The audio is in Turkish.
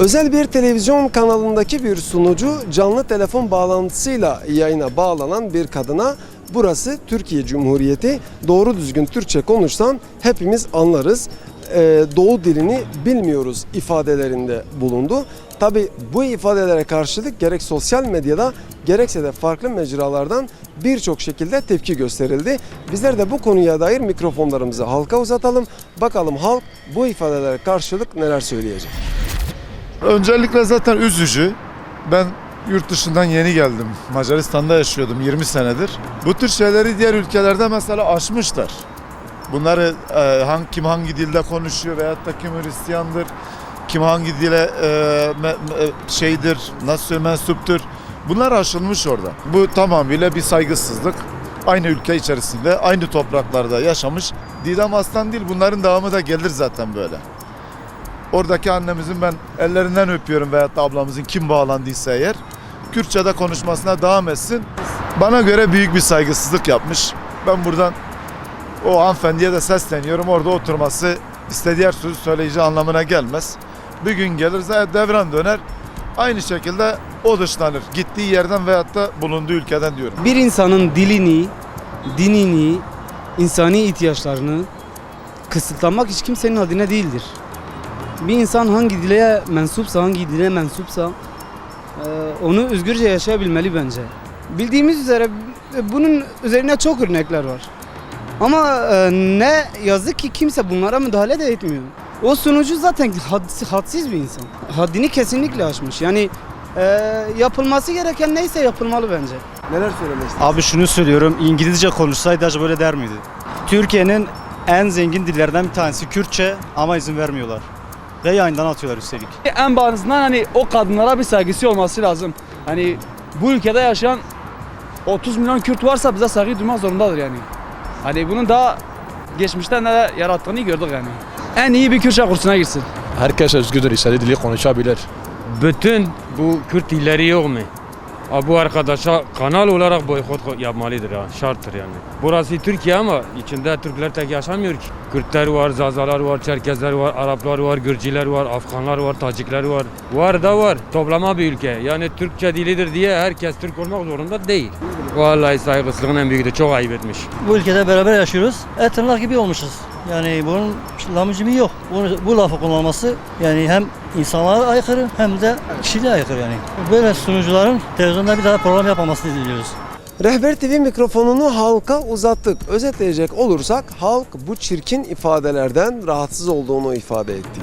Özel bir televizyon kanalındaki bir sunucu canlı telefon bağlantısıyla yayına bağlanan bir kadına burası Türkiye Cumhuriyeti doğru düzgün Türkçe konuşsan hepimiz anlarız. Ee, doğu dilini bilmiyoruz ifadelerinde bulundu. Tabi bu ifadelere karşılık gerek sosyal medyada gerekse de farklı mecralardan birçok şekilde tepki gösterildi. Bizler de bu konuya dair mikrofonlarımızı halka uzatalım. Bakalım halk bu ifadelere karşılık neler söyleyecek. Öncelikle zaten üzücü. Ben yurt dışından yeni geldim. Macaristan'da yaşıyordum 20 senedir. Bu tür şeyleri diğer ülkelerde mesela aşmışlar. Bunları e, hangi, kim hangi dilde konuşuyor veyahut da kim Hristiyandır, kim hangi dile e, me- me- şeydir, nasıl mensuptur. Bunlar aşılmış orada. Bu tamamıyla bir saygısızlık. Aynı ülke içerisinde, aynı topraklarda yaşamış. Didem Aslan değil, bunların devamı da gelir zaten böyle. Oradaki annemizin ben ellerinden öpüyorum veyahut da ablamızın kim bağlandıysa eğer Kürtçe'de konuşmasına devam etsin. Bana göre büyük bir saygısızlık yapmış. Ben buradan o hanımefendiye de sesleniyorum. Orada oturması istediği her sözü söyleyeceği anlamına gelmez. Bir gün gelir zaten devran döner. Aynı şekilde o dışlanır. Gittiği yerden veyahut da bulunduğu ülkeden diyorum. Bir insanın dilini, dinini, insani ihtiyaçlarını kısıtlamak hiç kimsenin adına değildir. Bir insan hangi dile mensupsa, hangi dile mensupsa e, onu özgürce yaşayabilmeli bence. Bildiğimiz üzere e, bunun üzerine çok örnekler var. Ama e, ne yazık ki kimse bunlara müdahale de etmiyor. O sunucu zaten hadsiz, hadsiz bir insan. Haddini kesinlikle aşmış. Yani e, yapılması gereken neyse yapılmalı bence. Neler söylemek? Abi şunu söylüyorum, İngilizce konuşsaydı acaba böyle der miydi? Türkiye'nin en zengin dillerden bir tanesi Kürtçe ama izin vermiyorlar. Ve yayından atıyorlar üstelik. En bazından hani o kadınlara bir saygısı olması lazım. Hani bu ülkede yaşayan 30 milyon Kürt varsa bize saygı duymak zorundadır yani. Hani bunun daha geçmişte ne yarattığını gördük yani. En iyi bir Kürtçe kursuna girsin. Herkes özgürdür, istediği dili konuşabilir. bütün bu Kürt dilleri yok mu? Bu arkadaşa kanal olarak boykot yapmalıdır ya, şarttır yani. Burası Türkiye ama içinde Türkler tek yaşamıyor ki. Kürtler var, Zazalar var, Çerkezler var, Araplar var, Gürcüler var, Afganlar var, Tacikler var. Var da var. Toplama bir ülke. Yani Türkçe dilidir diye herkes Türk olmak zorunda değil. Vallahi saygısızlığın en büyüğü de çok ayıp etmiş. Bu ülkede beraber yaşıyoruz. Et gibi olmuşuz. Yani bunun lamucumi yok. Bunu, bu lafı kullanması yani hem insanlara aykırı hem de kişiliğe aykırı yani. Böyle sunucuların televizyonda bir daha program yapmamasını diliyoruz. Rehber TV mikrofonunu halka uzattık. Özetleyecek olursak halk bu çirkin ifadelerden rahatsız olduğunu ifade etti.